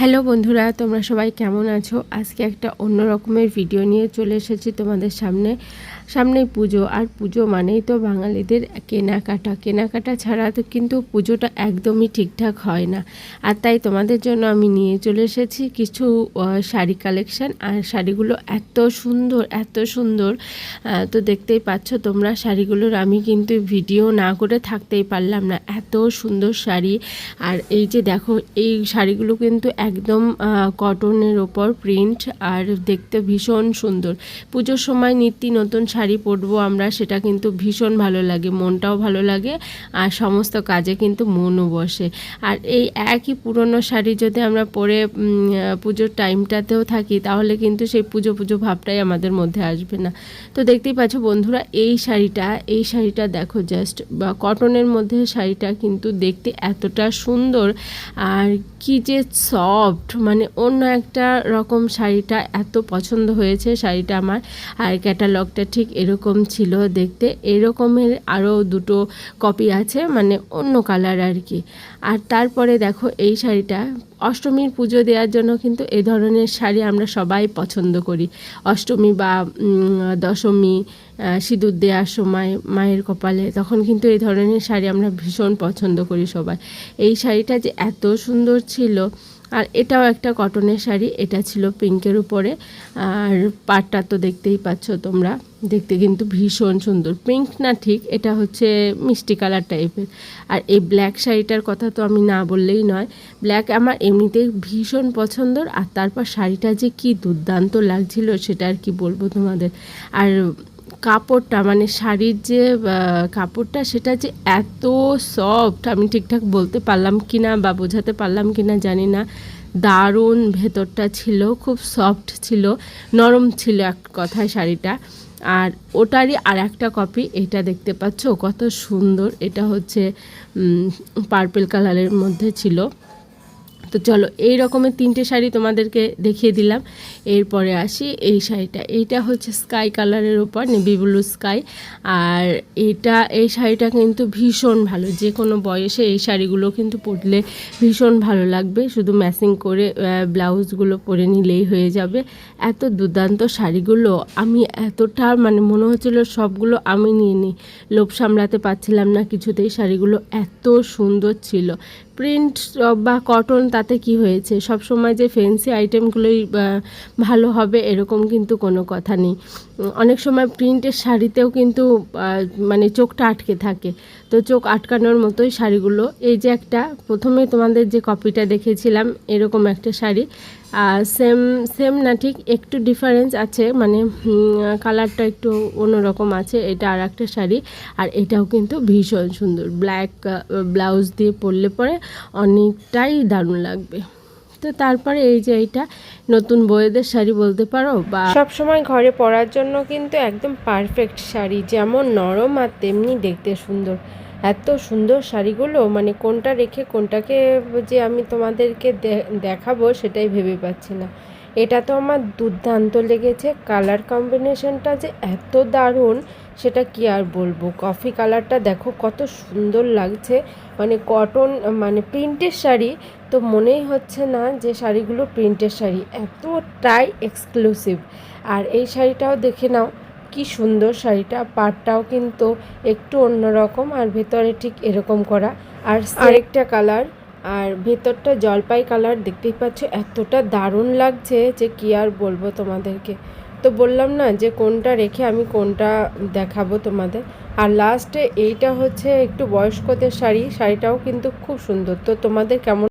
Hello বন্ধুরা, তোমরা সবাই কেমন আছো? আজকে একটা অন্য রকমের ভিডিও নিয়ে চলে এসেছি তোমাদের সামনে। সামনেই পুজো, আর পুজো মানেই তো বাঙালিদের কেনাকাটা। কেনাকাটা ছাড়া তো কিন্তু পুজোটা একদমই ঠিকঠাক হয় না। আর তাই তোমাদের জন্য আমি নিয়ে চলে এসেছি কিছু শাড়ি কালেকশান আর শাড়িগুলো এত সুন্দর এত সুন্দর। তো দেখতেই পাচ্ছ তোমরা শাড়িগুলোর আমি কিন্তু ভিডিও না করে থাকতেই পারলাম না। এত সুন্দর শাড়ি। আর এই যে দেখো, এই শাড়িগুলো কিন্তু একদম কটনের ওপর প্রিন্ট আর দেখতে ভীষণ সুন্দর। পুজোর সময় নিত্য নতুন শাড়ি পরবো আমরা, সেটা কিন্তু ভীষণ ভালো লাগে, মনটাও ভালো লাগে, আর সমস্ত কাজে কিন্তু মনও বসে। আর এই একই পুরনো শাড়ি যদি আমরা পরে পুজোর টাইমটাতেও থাকি, তাহলে কিন্তু সেই পুজো পুজো ভাবটাই আমাদের মধ্যে আসবে না। তো দেখতেই পাচ্ছ বন্ধুরা, এই শাড়িটা এই শাড়িটা দেখো জাস্ট বা কটনের মধ্যে শাড়িটা কিন্তু দেখতে এতটা সুন্দর, আর কি যে সফট মানে অন্য একটা রকম শাড়িটা এত পছন্দ হয়েছে শাড়িটা আমার, আর ক্যাটালগটা ঠিক এরকম ছিল দেখতে। এরকমের আরও দুটো কপি আছে মানে অন্য কালার আর কি। আর তারপরে দেখো এই শাড়িটা, অষ্টমীর পুজো দেওয়ার জন্য কিন্তু এ ধরনের শাড়ি আমরা সবাই পছন্দ করি। অষ্টমী বা দশমী সিঁদুর দেওয়ার সময় মায়ের কপালে, তখন কিন্তু এই ধরনের শাড়ি আমরা ভীষণ পছন্দ করি সবাই। এই শাড়িটা যে এত সুন্দর ছিল আর এটাও একটা কটনের শাড়ি, এটা ছিল পিঙ্কের উপরে। আর পাটটা তো দেখতেই পাচ্ছ তোমরা। দেখতে কিন্তু ভীষণ সুন্দর। পিঙ্ক না ঠিক, এটা হচ্ছে মিষ্টি কালার টাইপের। আর এই ব্ল্যাক শাড়িটার কথা তো আমি না বললেই নয়। ব্ল্যাক আমার এমনিতেই ভীষণ পছন্দর। আর তারপর শাড়িটা যে কি দুর্দান্ত লাগছিল, সেটা আর কি বলব তোমাদের। আর কাপড়টা মানে শাড়ির যে কাপড়টা সেটা যে এত সফট আমি ঠিকঠাক বলতে পারলাম কি না বা বোঝাতে পারলাম কি না জানি না। দারুণ ভেতরটা ছিল, খুব সফট ছিল, নরম ছিল এক কথায় শাড়িটা। আর ওটারই আর একটা কপি এটা দেখতে পাচ্ছ, কত সুন্দর। এটা হচ্ছে পার্পেল কালারের মধ্যে ছিল। তো চলো, এই রকমের তিনটে শাড়ি তোমাদেরকে দেখিয়ে দিলাম। এরপরে আসি, এই শাড়িটা। এইটা হচ্ছে স্কাই কালারের ওপর নেভি ব্লু স্কাই। আর এটা, এই শাড়িটা কিন্তু ভীষণ ভালো। যে কোনো বয়সে এই শাড়িগুলো কিন্তু পরলে ভীষণ ভালো লাগবে। শুধু ম্যাচিং করে ব্লাউজগুলো পরে নিলেই হয়ে যাবে। এত দুর্দান্ত শাড়িগুলো, আমি এতটা মানে মনে হচ্ছিল সবগুলো আমি নিয়ে নিই লোভ সামলাতে পারছিলাম না কিছুতেই। শাড়িগুলো এত সুন্দর ছিল। প্রিন্ট বা কটন তাতে কি হয়েছে? সব সময় যে ফেন্সি আইটেমগুলোই ভালো হবে এরকম কিন্তু কোনো কথা নেই। অনেক সময় প্রিন্টের শাড়িতেও কিন্তু মানে চোখটা আটকে থাকে। তো চোখ আটকানোর মতোই শাড়িগুলো। এই যে একটা, প্রথমে তোমাদের যে কপিটা দেখেছিলাম, এরকম একটা শাড়ি। সেম সেম না, ঠিক একটু ডিফারেন্স আছে মানে কালারটা একটু অন্যরকম আছে, এটা আর একটা শাড়ি, আর এটাও কিন্তু ভীষণ সুন্দর। ব্ল্যাক ব্লাউজ দিয়ে পরলে পরে অনেকটাই দারুণ লাগবে। তো তারপরে এই যে এইটা, নতুন বইয়েদের শাড়ি বলতে পারো, বা সব সময় ঘরে পরার জন্য কিন্তু একদম পারফেক্ট শাড়ি, যেমন নরম আর তেমনি দেখতে সুন্দর। এত সুন্দর শাড়িগুলো মানে কোনটা রেখে কোনটাকে যে আমি তোমাদেরকে দেখাবো সেটাই ভেবে পাচ্ছি না। এটা তো আমার দুর্দান্ত লেগেছে, কালার কম্বিনেশনটা যে এত দারুণ, সেটা কি আর বলব? কফি কালারটা দেখো কত সুন্দর লাগছে মানে কটন মানে প্রিন্টের শাড়ি, তো মনেই হচ্ছে না যে শাড়িগুলো প্রিন্টের শাড়ি, এতটাই এক্সক্লুসিভ আর এই শাড়িটাও দেখে নাও কি সুন্দর শাড়িটা। পাটটাও কিন্তু একটু অন্যরকম আর ভেতরে ঠিক এরকম করা। আর আরেকটা কালার আর ভেতরটা জলপাই কালার দেখতেই পাচ্ছ এতটা দারুণ লাগছে যে কি আর বলব তোমাদেরকে। তো বললাম না যে কোনটা রেখে আমি কোনটা দেখাবো তোমাদের। আর লাস্টে এইটা হচ্ছে একটু বয়স্কদের শাড়ি শাড়িটাও কিন্তু খুব সুন্দর। তো তোমাদের কেমন